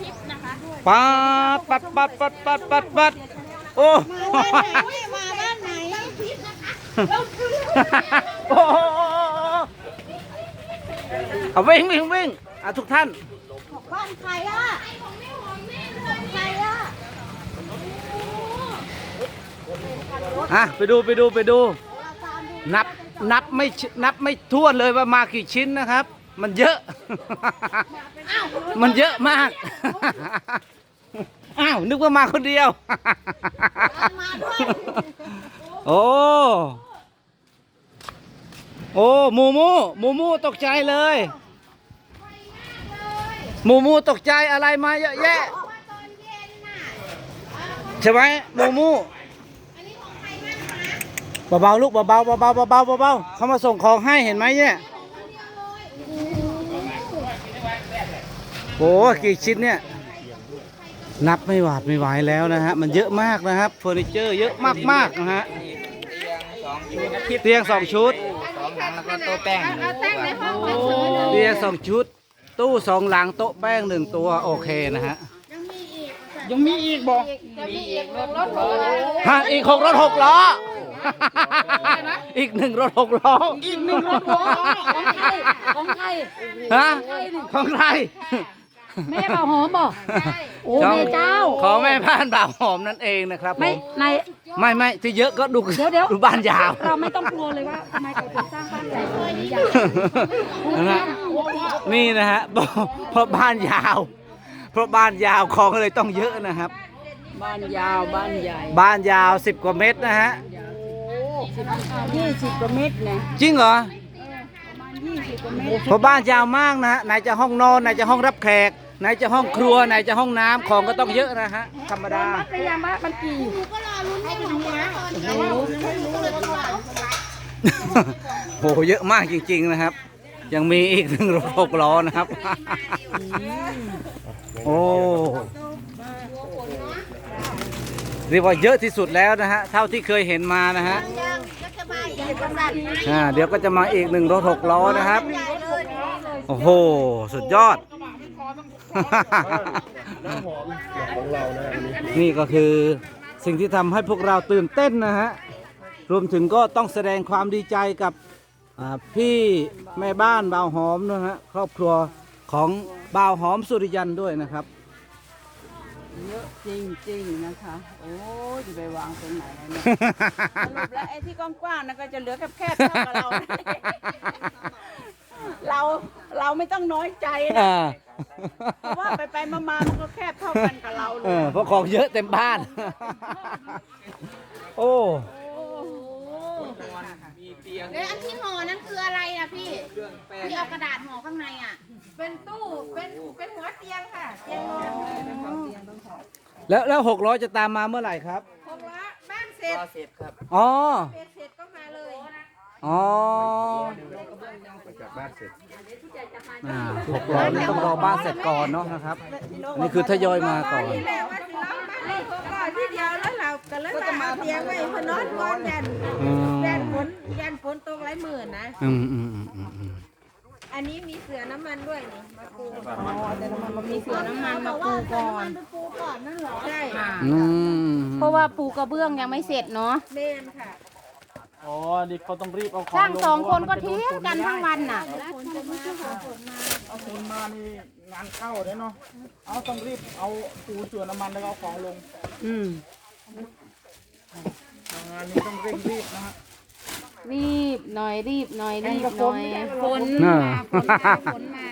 ทิพย์นะคะปัดปัดปัดปัดปัดปัดปัดโอ้มาบ้านไหนมาบ้านไหนโอ้เอาวิ่งวิ่งวิ่งอะทุกท่านบ้านใครอะใครอะอะไปดูไปดูไปดู นับนับไม่ชนับไม่ท้วนเลยว่ามากี่ชิ้นนะครับ มันเยอะ มันเยอะมาก อ้าว นึกว่ามาคนเดียว โอ้ โอ้หมูมูหมูมูตกใจเลยหมูมูตกใจอะไรมาเยอะแยะใช่ไหมหมูมูเบาๆลูกเบาๆเบาๆเบาๆเบาๆเบาๆเขามาส่งของให้เห็นไหมเนี่ย โอ้กี่ชิ้นเนี่ยนับไม่หวาดไม่ไหวแล้วนะฮะมันเยอะมากนะครับเฟอร์นิเจอร์เยอะมากๆนะฮะเตียงสองชุดสองหลังแล้วก็โต๊ะแป้งเอาตั้งในห้องเฉยๆเลยเตียงสองชุด ตู้สองหลังโต๊ะแป้งหนึ่งตัวโอเคนะฮะยังมีอีกบอกจะมีอีกรถรถรถฮะอีกหกรถหกล้ออีกหนึ่งรถหกล้ออีกหนึ่งรถบอกของใครของใครฮะของใคร แม่เบาหอมบอกโอ้ของ แม่เจ้า ของแม่บ้านบ่าวหอมนั่นเองนะครับผไม่มใน ไม่ไม่ที่เยอะก็ดูเดี๋ยวเดี๋ยว ดูบ้านยาว เราไม่ต้องกลัวเลยว่าทำไมเขาถึงสร้างบ้านใหญ่ขนาดนี้ยาวนะฮะนี่นะฮะเพราะเพราะบ้านยาว เพราะบ้านยาวของก็เลยต้องเยอะนะครับ บ้านยาวบ้านใหญ่บ้านยาว 10 กว่าเมตรนะฮะ ยี่สิบกว่าเมตรไงจริงเหรอ ประมาณยี่สิบกว่าเมตรเพราะบ้านยาวมากนะฮะไหนจะห้องนอนไหนจะห้องรับแขก ไหนจะห้องครัวไหนจะห้องน้ำของก็ต้องเยอะนะฮะธรรมดาวัดระยะว่ามันกี่ก็รอลุ้นให้มันมาก่อนเดี๋ยวไม่รู้ก็เลยต้องมาโหเยอะมากจริงๆนะครับ ยังมีอีกหนึ่งรถหกล้อนะครับ โอ้เรียกว่าเยอะที่สุดแล้วนะฮะเท่าที่เคยเห็นมานะฮะยังก็จะมาอีกกษัตริย์อ่าเดี๋ยวก็จะมาอีกหนึ่งรถหกล้อนะครับใหญ่เลยโอ้โห สุดยอด นี่ก็คือสิ่งที่ทำให้พวกเราตื่นเต้นนะฮะ รวมถึงก็ต้องแสดงความดีใจกับอ่าพี่แม่บ้านบ่าวหอมนะฮะครอบครัวของบ่าวหอมสุริยันด้วยนะครับ เยอะจริงจริงๆนะคะ โอ้ยจะไปวางตรงไหนเนี่ยสรุปแล้วไอ้ที่กว้างๆนั่นก็จะเหลือแคบๆเท่ากับเรา เราเราไม่ต้องน้อยใจนะอ่า เพราะว่าไปไปๆมาๆมันก็แคบเท่ากันกับเราเลเอยอเพราะของเยอะเต็มบ้าน โอ้แล้วอันที่ห่อนั้นคืออะไรอะพี่ที่เอากระดาษห่อข้างในอะ เป็นตู้ เป็นเป็นหัวเตียงค่ะเตียงนอนแล้วแล้วหกร้อยจะตามมาเมื่อไหร่ครับหกล้อบ้านเสร็จเสร็จครับอ๋อเสร็จเสร็จก็มาเลย อ๋อ อ่าหกร้อยนี่ต้องรอบ้านเสร็จก่อนเนาะนะครับนี่คือทยอยมาก่อนที่แรกว่าสิร้องบ้านเลยหกล้อที่เดียวแล้วเราก็เลยมาเอาเตียงไว้เพื่อนอนก่อนยันอืม ยันฝนยันฝนตกหลายหมื่นนะ อืมอืมอืมอืมอืมอันนี้มีเสือน้ำมันด้วยนี่มาปูอ๋อแต่น้ำมันมันมีเสือน้ำมันมาปูก่อนไปปูก่อนนั่นเหรอใช่อืมเพราะว่าปูกระเบื้องยังไม่เสร็จเนาะ เมนค่ะ อ๋อดิเขาต้องรีบเอาของช่างลสองคนก็พราะเที่ยงกันทั้งวันน่ะ เอาฝนมานี่งานเข้าเด้เนาะ เอาต้องรีบเอาปูเสือน้ำมันแล้วก็เอาของลงอืม งานนี้ต้องเร่งรีบนะฮะรีบหน่อยรีบหน่อยรีบหน่อยฝนน่าฝนมา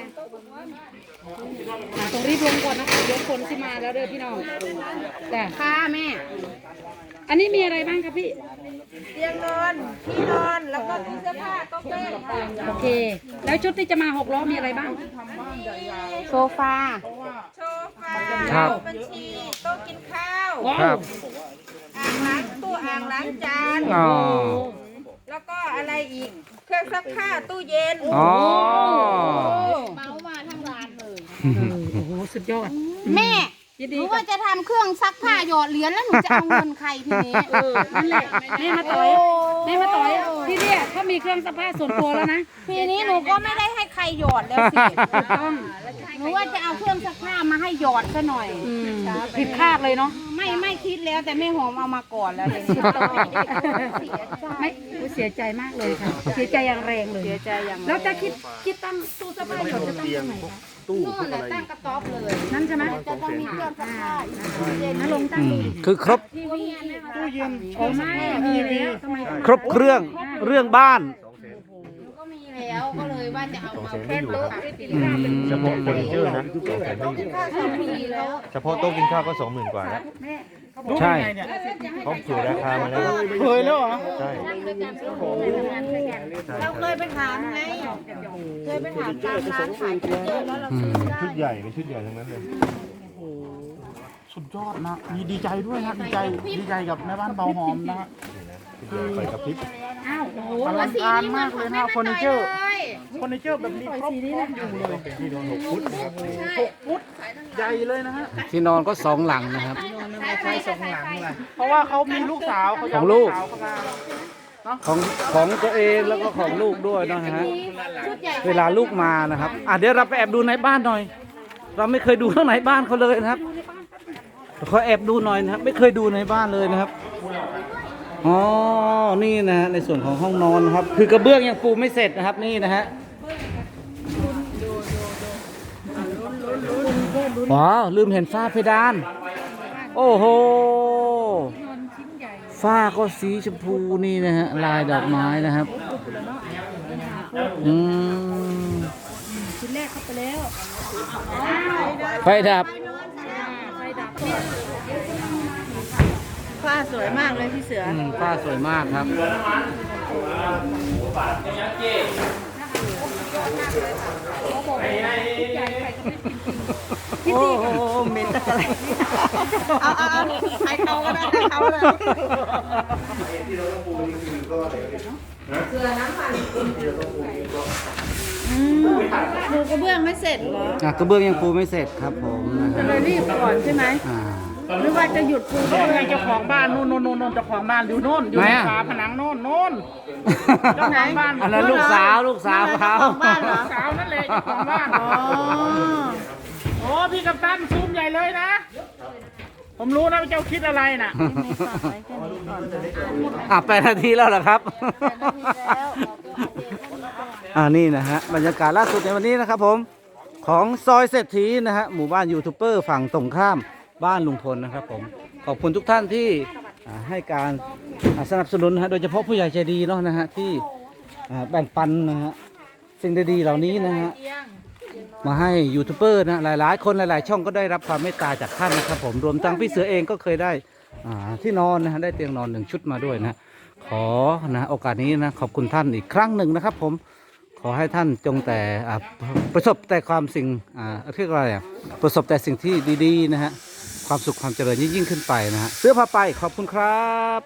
ต้องรีบลงก่อนนะคะเดี๋ยวคนที่มาแล้วเด้อพี่น้องแต่ค่ะแม่ อันนี้มีอะไรบ้างครับพี่ เตียงนอนที่นอน แล้วก็ที่เสื้อผ้าโต๊ะเป้งค่ะโอเค แล้วชุดที่จะมาหกล้อมีอะไรบ้าง โซฟาโชฟาครับ บัญชีโต๊ะกินข้าวครับอ่างล้างตู้อ่างล้างจาน อ๋อ แล้วก็อะไรอีก เครื่องซักผ้าตู้เย็น อ๋อ เมามาทั้งร้านเลย โอ้โห สุดยอด แม่ ยินหดีนูกับว่าจะทำเครื่องซักผ้าหยอดเหรียญแล้วหนูจะเอาเงินใครทีนี้เออนั่นแหละแม่มาต่อยโอ้แม่มาต่อยที่เนี่ยเขามีเครื่องซักผ้าส่วนตัวแล้วนะทีนี้หนูก็ไม่ได้ให้ใครหยอดแล้วสิต้องหนูว่าจะเอาเครื่องซักผ้ามาให้หยอดซะหน่อยผิดคาดเลยเนาะไม่ไม่คิดแล้วแต่แม่หอมเอามาก่อนแล้วเลยไม่อุ๊ยเสียใจมากเลยค่ะ เสียใจอย่างแรงเลย เสียใจอย่างแล้วจะคิดคิดตั้งตู้เสื้อผ้าหยดจะตั้งตรงไหนคะ ตู้นู่นแหละตั้งกระต๊อบเลยนั่นใช่ไหมจะต้องมีเครื่องซักผ้าอีกเย็นนั่นลงตั้งอืดูมคือครบตู้เย็นโอ้ไม่มีแล้วทำไมครบเครื่องเรื่องบ้านก็มีแล้วก็เลยว่าจะเอามาแค่โต๊ะอืมเฉพาะเฟอร์นิเจอร์นะสองแสนไม่อยู่สองปีแล้วเฉพาะโต๊ะกินข้าวก็สองหมื่นกว่าแล้วรู้ ใช่ได้ไงเนี่ยเขาเผื่อราคามาแล้วเคยแล้วเหรอใช่ใช่เราเคยไปถามไงเคยไปถามตามร้านขายของแล้วเราซื้อได้ชุดใหญ่เป็นชุดใหญ่ทั้งนั้นเลยสุดยอดนะมีดีใจด้วยนะดีใจดีใจกับแม่บ้านเบาหอมนะฮะไฟกระพริบอ้าวโอ้โหอลังการมากเลยนะเฟอร์นิเจอร์เลยเฟอร์นิเจอร์แบบนี้ครบครบอยู่เลยที่โดนหกฟุตนะครับหกฟุต ใหญ่เลยนะฮะ ที่นอนก็สองหลังนะครับเพราะว่าเขามีลูกสาวเขาจะขอเอางลูกสาวเข้ามาของของตัวเองแล้วก็ของลูกด้วยนะฮะ ชุดใหญ่เวลาลูกมานะครับ อะเดี๋ยวเราไปแอบดูในบ้านหน่อย เราไม่เคยดูข้างในบ้านเขาเลยนะครับขอแอบดูหน่อยนะครับ ไม่เคยดูในบ้านเลยนะครับ อ๋อ นี่นะฮะในส่วนของห้องนอนนะครับ คือกระเบื้องยังปูไม่เสร็จนะครับนี่นะฮะ ว้าวลืมเห็นฝ้าเพดาน โอ้โหฝ้าก็สีชมพูนี่นะฮะลายดอกไม้นะครับอืมชิ้นแรกเข้าไปแล้วไฟดับผ้าสวยมากเลยพี่เสืออืมฝ้าสวยมากครับ พี่ตีโอ้โหเหม็นตะไรเอาเอาเอาใครเขาก็ได้ใครเขาเลยดูกระเบื้องไม่เสร็จเหรออะกระเบื้องยังปูไม่เสร็จครับผมนะคจะรับเลยรีบก่อนใช่ไหมอ่า หรือว่าจะหยุดปูโน่นไงเจ้าของบ้านโน่นโน่นโน่นโน่นเจ้าของบ้านอยู่โน่นอยู่ไหนในอะ ฝาผนังโน่นโน่น เจ้าของบ้าน อันนั้นลูกสาวลูกสาวเขาบ้านเหรอ สาวนั่นแหละเจ้าของบ้านอ๋อ อ้พี่กัปตันซูมใหญ่เลยนะ ผมรู้นะว่าเจ้าคิดอะไรน่ะ อะแปดนาทีแล้วเหรอครับ อ่านี่นะฮะบรรยากาศล่าสุดในวันนี้นะครับผมของซอยเศรษฐีนะฮะหมู่บ้านยูทูบเบอร์ฝั่งตรงข้ามบ้านลุงพลนะครับผมขอบคุณทุกท่านที่อ่าให้การอ่าสนับสนุนนะฮะโดยเฉพาะผู้ใหญ่ใจดีเนาะนะฮะที่อ่าแบ่งปันนะฮะสิ่งดีๆเหล่านี้นะฮะ มาให้ยูทูบเบอร์นะหลาย ๆ คนหลาย ๆ ช่องก็ได้รับความเมตตาจากท่านนะครับผมรวมทั้งพี่เสือเองก็เคยได้ที่นอนนะฮะได้เตียงนอนหนึ่งชุดมาด้วยนะขอนะโอกาสนี้นะขอบคุณท่านอีกครั้งหนึ่งนะครับผมขอให้ท่านจงแต่ประสบแต่ความสิ่งอ่าเรียกว่าอะไรประสบแต่สิ่งที่ดี ๆ นะฮะความสุขความเจริญยิ่งขึ้นไปนะฮะเสื้อผ้าไปขอบคุณครับ